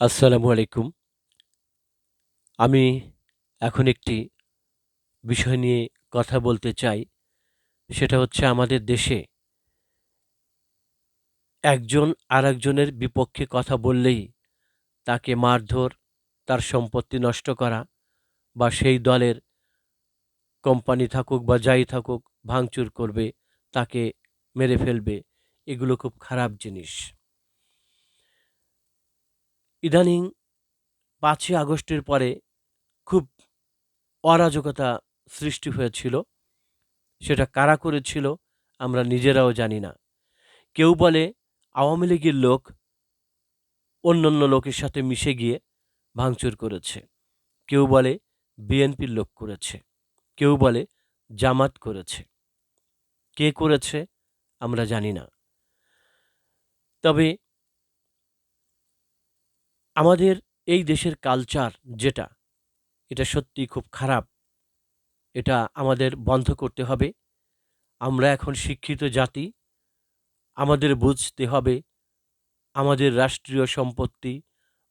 আসসালামু আলাইকুম। আমি এখন একটি বিষয় নিয়ে কথা বলতে চাই। সেটা হচ্ছে আমাদের দেশে একজন আরেকজনের বিপক্ষে কথা বললেই তাকে মারধর, তার সম্পত্তি নষ্ট করা বা সেই দলের কোম্পানি থাকুক বা যাই থাকুক ভাঙচুর করবে, তাকে মেরে ফেলবে, এগুলো খুব খারাপ জিনিস। ইদানিং পাঁচই আগস্টের পরে খুব অরাজকতা সৃষ্টি হয়েছিল। সেটা কারা করেছিল আমরা নিজেরাও জানি না। কেউ বলে আওয়ামী লীগের লোক অন্যান্য লোকের সাথে মিশে গিয়ে ভাঙচুর করেছে। কেউ বলে বিএনপির লোক করেছে। কেউ বলে জামাত করেছে। কে করেছে আমরা জানি না। তবে আমাদের এই দেশের কালচার যেটা, এটা সত্যি খুব খারাপ। এটা আমাদের বন্ধ করতে হবে। আমরা এখন শিক্ষিত জাতি। আমাদের বুঝতে হবে আমাদের রাষ্ট্রীয় সম্পত্তি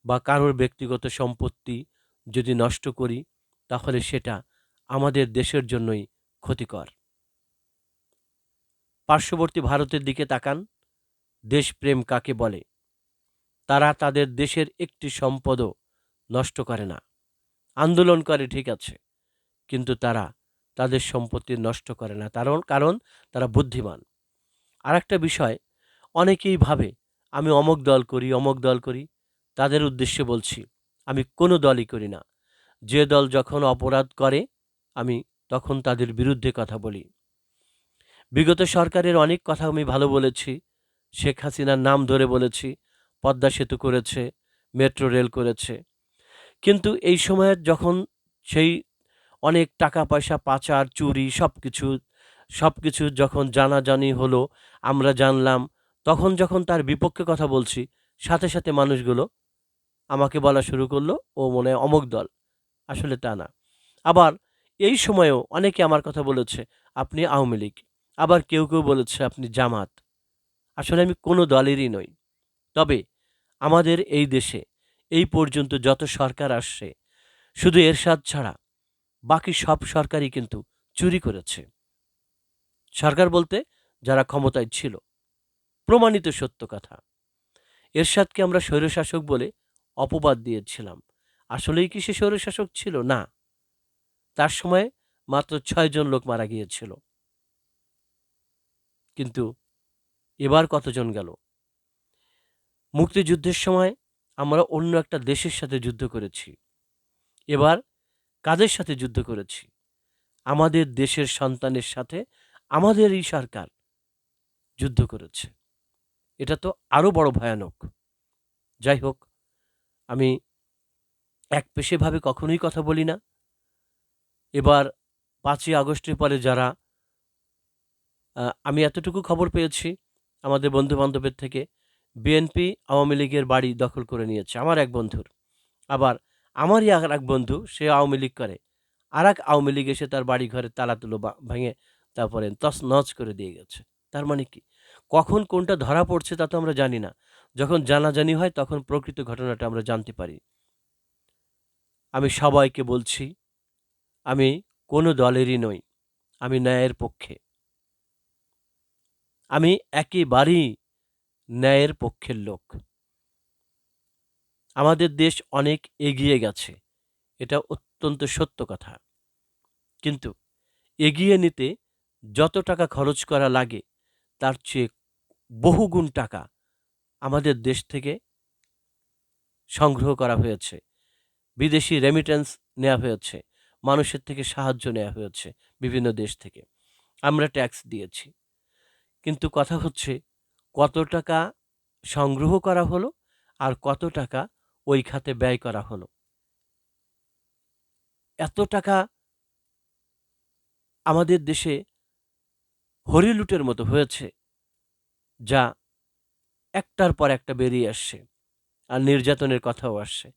বা কারোর ব্যক্তিগত সম্পত্তি যদি নষ্ট করি, তাহলে সেটা আমাদের দেশের জন্যই ক্ষতিকর। পার্শ্ববর্তী ভারতের দিকে তাকান। দেশপ্রেম কাকে বলে? তারা তাদের দেশের একটি সম্পদও নষ্ট করে না। আন্দোলন করে ঠিক আছে, কিন্তু তারা তাদের সম্পত্তি নষ্ট করে না। কারণ কারণ তারা বুদ্ধিমান। আর একটা বিষয়, অনেকেই ভাবে, আমি অমক দল করি, অমক দল করি। তাদের উদ্দেশ্যে বলছি, আমি কোনো দলই করি না। যে দল যখন অপরাধ করে, আমি তখন তাদের বিরুদ্ধে কথা বলি। বিগত সরকারের অনেক কথা আমি ভালো বলেছি, শেখ হাসিনার নাম ধরে বলেছি পদ্মা সেতু করেছে, মেট্রো রেল করেছে। কিন্তু এই সময়ে যখন সেই অনেক টাকা পয়সা, পাচার, চুরি সব কিছু সব কিছু যখন জানাজানি হলো, আমরা জানলাম, তখন যখন তার বিপক্ষে কথা বলছি, সাথে সাথে মানুষগুলো আমাকে বলা শুরু করল, ও মনে হয় অমক দল। আসলে তা না। আবার এই সময়েও অনেকে আমার কথা বলেছে, আপনি আওয়ামী লীগ। আবার কেউ কেউ বলেছে, আপনি জামাত। আসলে আমি কোনো দলেরই নই। তবে আমাদের এই দেশে, এই পর্যন্ত যত সরকার আসছে, শুধু এরশাদ ছাড়া, বাকি সব সরকারই কিন্তু চুরি করেছে। সরকার বলতে যারা ক্ষমতায় ছিল, প্রমাণিত সত্য কথা। এরশাদকে আমরা স্বৈরশাসক বলে অপবাদ দিয়েছিলাম। আসলেই কি সে স্বৈরশাসক ছিল? না। তার সময়ে মাত্র ছয়জন লোক মারা গিয়েছিল। কিন্তু এবার কতজন গেল? মুক্তিযুদ্ধের সময় আমরা অন্য একটা দেশের সাথে যুদ্ধ করেছি। এবার কাদের সাথে যুদ্ধ করেছি? আমাদের দেশের সন্তানের সাথে আমাদের এই সরকার যুদ্ধ করেছে। এটা তো আরও বড় ভয়ানক। যাই হোক, আমি এক পেশেভাবে কখনোই কথা বলি না। এবার পাঁচই আগস্টের পরে যারা আমি এতটুকু খবর পেয়েছি আমাদের বন্ধু বান্ধবের থেকে বিএনপি আওয়ামী লীগের বাড়ি দখল করে নিয়েছে, আমার এক বন্ধুর। আবার আমারই আর এক বন্ধু, সে আওয়ামী লীগ করে। আর এক আওয়ামী লীগ এসে তার বাড়ি ঘরে তালা তুলো ভেঙে তারপরে তস নচ করে দিয়ে গেছে। তার মানে কি? কখন কোনটা ধরা পড়ছে তা তো আমরা জানি না। যখন জানাজানি হয় তখন প্রকৃত ঘটনাটা আমরা জানতে পারি। আমি সবাইকে বলছি, আমি কোনো দলেরই নই, আমি ন্যায়ের পক্ষে। আমি একেবারেই ন্যায়ের পক্ষের লোক। আমাদের দেশ অনেক এগিয়ে গেছে, এটা অত্যন্ত সত্য কথা। কিন্তু এগিয়ে নিতে যত টাকা খরচ করা লাগে, তার চেয়ে বহুগুণ টাকা আমাদের দেশ থেকে সংগ্রহ করা হয়েছে। বিদেশি রেমিটেন্স নেওয়া হয়েছে, মানুষের থেকে সাহায্য নেওয়া হয়েছে বিভিন্ন দেশ থেকে। আমরা ট্যাক্স দিয়েছি। কিন্তু কথা হচ্ছে কত টাকা সংগ্রহ করা হলো আর কত টাকা ওই খাতে ব্যয় করা হলো। এত টাকা আমাদের দেশে হরিলুটের মতো হয়েছে, যা একটার পর একটা বেরিয়ে আসছে আর নির্যাতনের কথাও আসছে।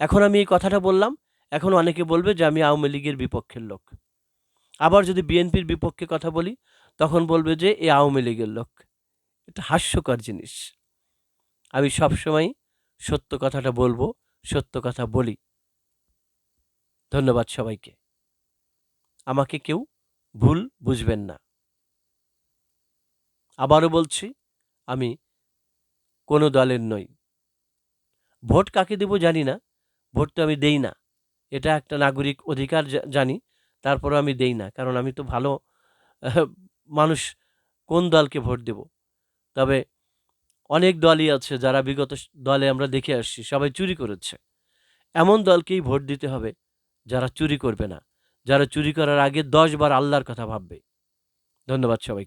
এখন আমি এই কথাটা বললাম, এখন অনেকে বলবে যে আমি আওয়ামী লীগের বিপক্ষের লোক। আবার যদি বিএনপির বিপক্ষে কথা বলি, তখন বলবে যে এ আওয়ামী লীগের লোক। এটা হাস্যকর জিনিস। আমি সবসময় সত্য কথাটা বলব, সত্য কথা বলি। ধন্যবাদ সবাইকে। আমাকে কেউ ভুল বুঝবেন না। আবারও বলছি, আমি কোনো দলের নই। ভোট কাকে দেব জানি না। ভোট তো আমি দেই না। এটা একটা নাগরিক অধিকার জানি, তারপরও আমি দেই না। কারণ আমি তো ভালো মানুষ, কোন দলকে ভোট দেব? তবে অনেক দলই আছে যারা বিগত দলে আমরা দেখে আসছি, সবাই চুরি করেছে। এমন দলকেই ভোট দিতে হবে যারা চুরি করবে না, যারা চুরি করার আগে দশ বার আল্লাহর কথা ভাববে। ধন্যবাদ সবাই